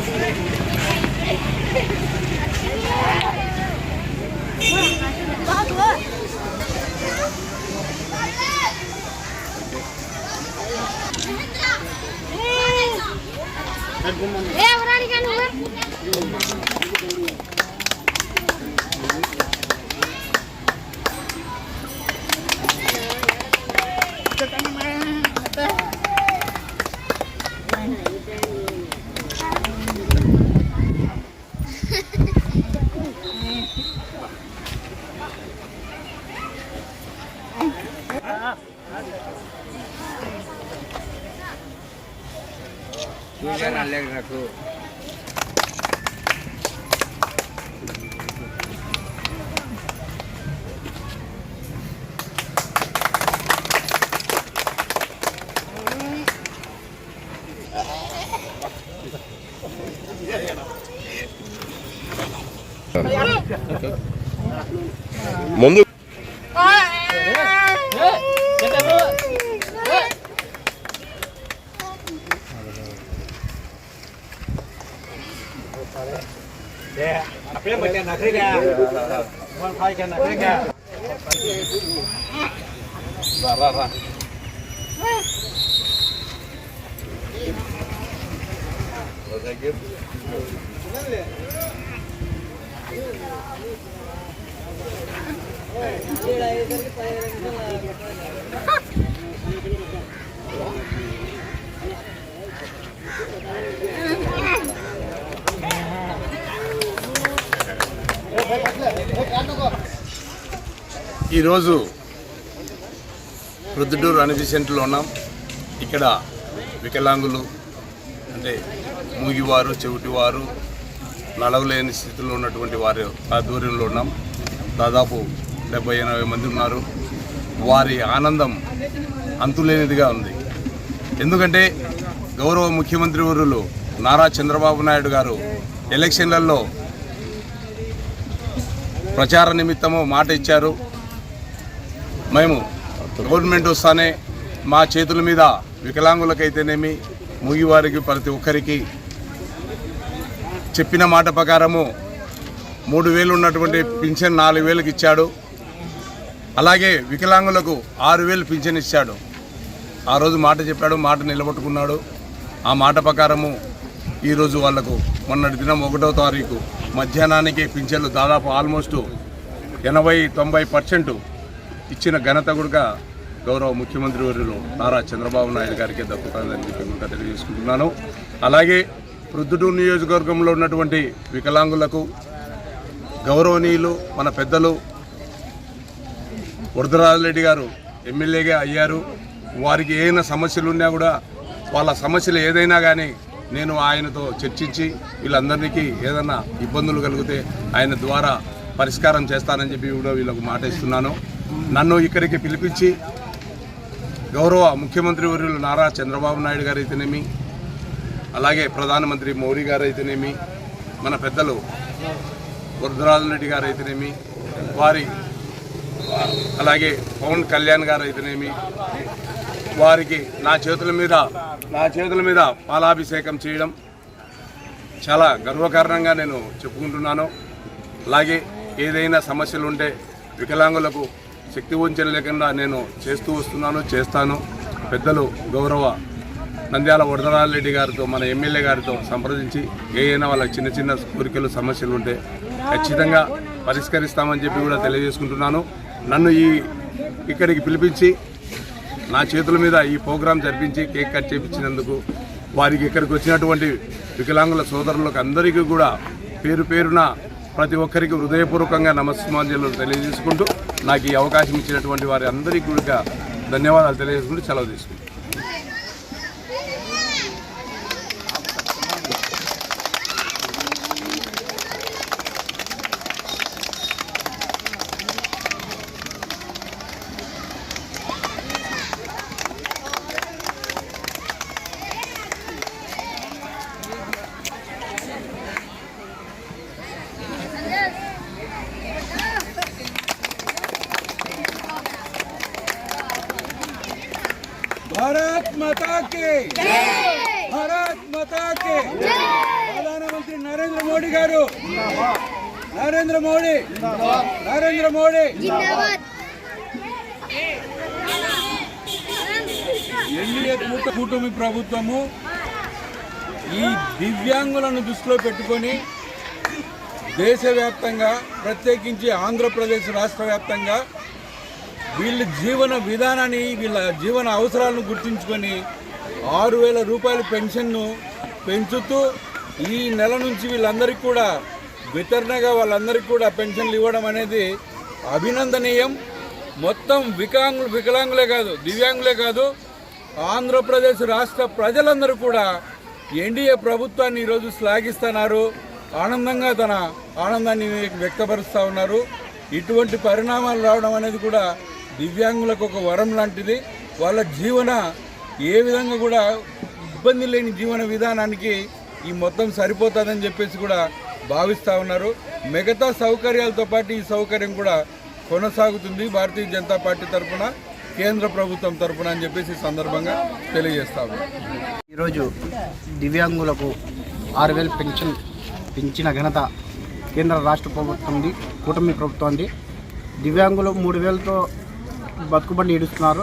ఏ ముందు આપણે મજા નાખી ગયા મન ખાઈ કે નાખી ગયા વાહ વાહ વાહ Yeah. ఈరోజు ప్రొద్దుటూరు అనిధి సెంటర్లో ఉన్నాం. ఇక్కడ వికలాంగులు అంటే మూగివారు చెవిటివారు నడవలేని స్థితిలో ఉన్నటువంటి వారి ఆధ్వర్యంలో ఉన్నాం. దాదాపు డెబ్బై ఎనభై మంది ఉన్నారు. వారి ఆనందం అంతులేనిదిగా ఉంది. ఎందుకంటే గౌరవ ముఖ్యమంత్రి వర్యులు నారా చంద్రబాబు నాయుడు గారు ఎలక్షన్లలో ప్రచార నిమిత్తము మాట ఇచ్చారు. మేము గవర్నమెంట్ వస్తానే మా చేతుల మీద వికలాంగులకైతేనేమి ముగివారికి ప్రతి ఒక్కరికి చెప్పిన మాట ప్రకారము మూడు వేలు ఉన్నటువంటి పింఛన్ నాలుగు వేలకు ఇచ్చాడు. అలాగే వికలాంగులకు ఆరు వేలు పింఛన్ ఇచ్చాడు. ఆ రోజు మాట చెప్పాడు మాట నిలబెట్టుకున్నాడు. ఆ మాట ప్రకారము ఈరోజు వాళ్ళకు మొన్నటి దినం ఒకటో తారీఖు మధ్యాహ్నానికి పింఛన్లు దాదాపు ఆల్మోస్ట్ ఎనభై తొంభై పర్సెంట్ ఇచ్చిన ఘనత కూడా గౌరవ ముఖ్యమంత్రి వర్యులు నారా చంద్రబాబు నాయుడు గారికి దక్కుతుందని చెప్పి కూడా తెలియజేసుకుంటున్నాను. అలాగే ప్రొద్దుటూరు నియోజకవర్గంలో ఉన్నటువంటి వికలాంగులకు గౌరవనీయులు మన పెద్దలు వరదరాజరెడ్డి గారు ఎమ్మెల్యేగా అయ్యారు. వారికి ఏదైనా సమస్యలు ఉన్నా కూడా వాళ్ళ సమస్యలు ఏదైనా కానీ నేను ఆయనతో చర్చించి వీళ్ళందరికీ ఏదైనా ఇబ్బందులు కలిగితే ఆయన ద్వారా పరిష్కారం చేస్తానని చెప్పి కూడా వీళ్ళకు మాట ఇస్తున్నాను. నన్ను ఇక్కడికి పిలిపించి గౌరవ ముఖ్యమంత్రి వర్యులు నారా చంద్రబాబు నాయుడు గారు అయితేనేమి అలాగే ప్రధానమంత్రి మోడీ గారు అయితేనేమి మన పెద్దలు వరదరాజరెడ్డి గారు అయితేనేమి వారి అలాగే పవన్ కళ్యాణ్ గారు అయితేనేమి వారికి నా చేతుల మీద నా చేతుల మీద పాలాభిషేకం చేయడం చాలా గర్వకారణంగా నేను చెప్పుకుంటున్నాను. అలాగే ఏదైనా సమస్యలు ఉంటే వికలాంగులకు శక్తి వంచన లేకుండా నేను చేస్తూ వస్తున్నాను చేస్తాను. పెద్దలు గౌరవ నంద్యాల వరదరాజరెడ్డి గారితో మన ఎమ్మెల్యే గారితో సంప్రదించి ఏదైనా వాళ్ళ చిన్న చిన్న కోరికలు సమస్యలు ఉంటే ఖచ్చితంగా పరిష్కరిస్తామని చెప్పి కూడా తెలియజేసుకుంటున్నాను. నన్ను ఈ ఇక్కడికి పిలిపించి నా చేతుల మీద ఈ ప్రోగ్రాం జరిపించి కేక్ కట్ చేయించినందుకు వారికి ఇక్కడికి వచ్చినటువంటి వికలాంగుల సోదరులకు అందరికీ కూడా పేరు పేరున ప్రతి ఒక్కరికి హృదయపూర్వకంగా నమస్మాంజలు తెలియజేసుకుంటూ నాకు ఈ అవకాశం ఇచ్చినటువంటి వారి అందరికీ కూడా ధన్యవాదాలు తెలియజేసుకుంటూ సెలవు తీసుకుంటాను భారత్ మాతా కి భారత్ మాతా కి ప్రధానమంత్రి నరేంద్ర మోడీ గారు నరేంద్ర మోడీ నరేంద్ర మోడీ ఎన్డీఏ కూట కూటమి ప్రభుత్వము ఈ దివ్యాంగులను దృష్టిలో పెట్టుకొని దేశవ్యాప్తంగా ప్రత్యేకించి ఆంధ్రప్రదేశ్ రాష్ట్ర వ్యాప్తంగా వీళ్ళ జీవన విధానాన్ని వీళ్ళ జీవన అవసరాలను గుర్తించుకొని ఆరు వేల రూపాయల పెన్షన్ను పెంచుతూ ఈ నెల నుంచి వీళ్ళందరికీ కూడా వితరణగా వాళ్ళందరికీ కూడా పెన్షన్లు ఇవ్వడం అనేది అభినందనీయం. మొత్తం వికాంగు వికలాంగులే కాదు దివ్యాంగులే కాదు ఆంధ్రప్రదేశ్ రాష్ట్ర ప్రజలందరూ కూడా ఎన్డీఏ ప్రభుత్వాన్ని ఈరోజు శ్లాఘిస్తున్నారు. ఆనందంగా తన ఆనందాన్ని వ్యక్తపరుస్తూ ఉన్నారు. ఇటువంటి పరిణామాలు రావడం అనేది కూడా దివ్యాంగులకు ఒక వరం లాంటిది. వాళ్ళ జీవన ఏ విధంగా కూడా ఇబ్బంది లేని జీవన విధానానికి ఈ మొత్తం సరిపోతుందని చెప్పేసి కూడా భావిస్తూ ఉన్నారు. మిగతా సౌకర్యాలతో పాటు ఈ సౌకర్యం కూడా కొనసాగుతుంది భారతీయ జనతా పార్టీ తరఫున కేంద్ర ప్రభుత్వం తరఫున అని చెప్పేసి సందర్భంగా తెలియజేస్తాము ఈరోజు దివ్యాంగులకు ఆరు వేలు పెన్షన్ పెంచిన ఘనత కేంద్ర రాష్ట్ర ప్రభుత్వంది కూటమి ప్రభుత్వంది. దివ్యాంగులు మూడు వేలతో బతుకుబండి ఈడుస్తున్నారు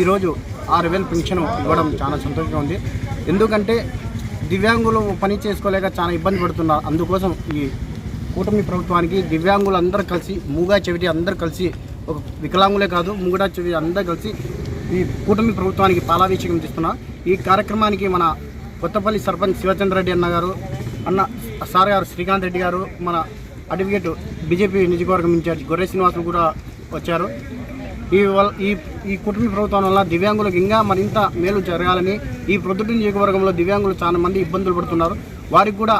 ఈరోజు ఆరు వేలు పెన్షన్ ఇవ్వడం చాలా సంతోషంగా ఉంది. ఎందుకంటే దివ్యాంగులు పని చేసుకోలేక చాలా ఇబ్బంది పడుతున్నారు. అందుకోసం ఈ కూటమి ప్రభుత్వానికి దివ్యాంగులు అందరూ కలిసి మూగా చెవిటి అందరూ కలిసి ఒక వికలాంగులే కాదు మూగడా చెవి అందరూ కలిసి ఈ కూటమి ప్రభుత్వానికి పాలాభిషేకం చేస్తున్నా. ఈ కార్యక్రమానికి మన కొత్తపల్లి సర్పంచ్ శివచంద్ర రెడ్డి అన్న గారు అన్న సార్ గారు శ్రీకాంత్ రెడ్డి గారు మన అడ్వకేట్ బీజేపీ నియోజకవర్గం ఇన్ఛార్జ్ గొర్రె శ్రీనివాసులు కూడా వచ్చారు. ఈ ఈ ఈ కుటుంబ ప్రభుత్వం వల్ల దివ్యాంగులకు ఇంకా మరింత మేలు జరగాలని ఈ ప్రొద్దుటి నియోజకవర్గంలో దివ్యాంగులు చాలా మంది ఇబ్బందులు పడుతున్నారు. వారికి కూడా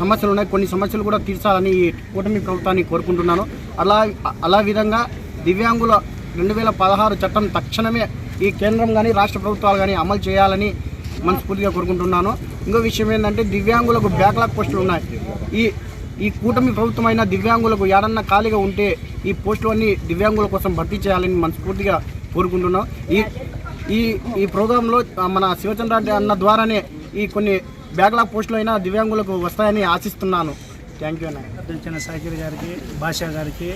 సమస్యలు ఉన్నాయి. కొన్ని సమస్యలు కూడా తీర్చాలని ఈ కూటమి ప్రభుత్వాన్ని కోరుకుంటున్నాను. అలా అలా విధంగా దివ్యాంగుల రెండు వేల పదహారు చట్టం తక్షణమే ఈ కేంద్రం కానీ రాష్ట్ర ప్రభుత్వాలు కానీ అమలు చేయాలని మనస్ఫూర్తిగా కోరుకుంటున్నాను. ఇంకో విషయం ఏంటంటే దివ్యాంగులకు బ్యాక్లాగ్ పోస్టులు ఉన్నాయి. ఈ ఈ కూటమి ప్రభుత్వమైన దివ్యాంగులకు ఏడన్నా ఖాళీగా ఉంటే ఈ పోస్టులు అన్ని దివ్యాంగుల కోసం భర్తీ చేయాలని మనస్ఫూర్తిగా కోరుకుంటున్నాం. ఈ ఈ ఈ ప్రోగ్రాంలో మన శివచంద్ర రెడ్డి అన్న ద్వారానే ఈ కొన్ని బ్యాక్లాగ్ పోస్టులు అయినా దివ్యాంగులకు వస్తాయని ఆశిస్తున్నాను. థ్యాంక్ యూ అన్న. అధ్యక్షున సాకిరి గారికి భాషా గారికి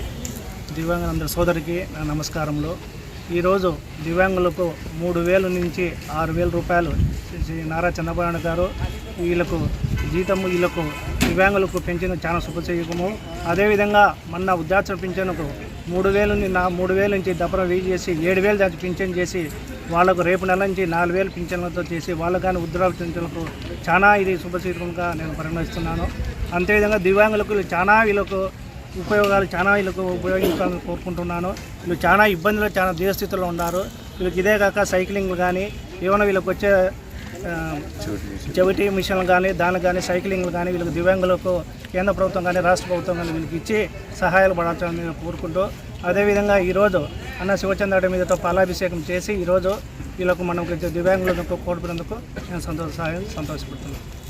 దివ్యాంగులందరి సోదరికి నా నమస్కారములు. ఈరోజు దివ్యాంగులకు మూడు వేలు నుంచి ఆరు వేల రూపాయలు శ్రీ నారా చంద్రబాబు గారు వీళ్ళకు జీతం వీళ్ళకు దివ్యాంగులకు పెంచిన చాలా శుభచేయకము అదేవిధంగా మొన్న వృద్ధాశ్రమ పింఛన్కు మూడు వేలు నా మూడు వేల నుంచి దపరం వెయ్యి చేసి ఏడు వేలు దాటి పింఛన్ చేసి వాళ్ళకు రేపు నెల నుంచి నాలుగు వేలు పింఛన్లతో చేసి వాళ్ళకు కానీ వృద్ధురాలు పింఛన్లకు చాలా ఇది శుభశీర్షంగా నేను పరిగణిస్తున్నాను. అంతేవిధంగా దివ్యాంగులకు చాలా వీళ్ళకు ఉపయోగాలు చాలా వీళ్ళకు ఉపయోగించాలని కోరుకుంటున్నాను. వీళ్ళు చాలా ఇబ్బందులు చాలా దీనస్థితిలో ఉన్నారు. వీళ్ళకి ఇదే కాక సైక్లింగ్ కానీ ఏమైనా వీళ్ళకి వచ్చే చెవిటి మిషన్లు కానీ దానికి కానీ సైక్లింగ్లు కానీ వీళ్ళకి దివ్యాంగులకు కేంద్ర ప్రభుత్వం కానీ రాష్ట్ర ప్రభుత్వం కానీ వీళ్ళకి ఇచ్చి సహాయాలు పడాలని నేను కోరుకుంటూ అదేవిధంగా ఈరోజు అన్న శివచంద్ర మీదతో పాలాభిషేకం చేసి ఈరోజు వీళ్ళకు మనం దివ్యాంగులకు కోల్పోయినందుకు నేను సంతోష సహాయం సంతోషపడుతున్నాను.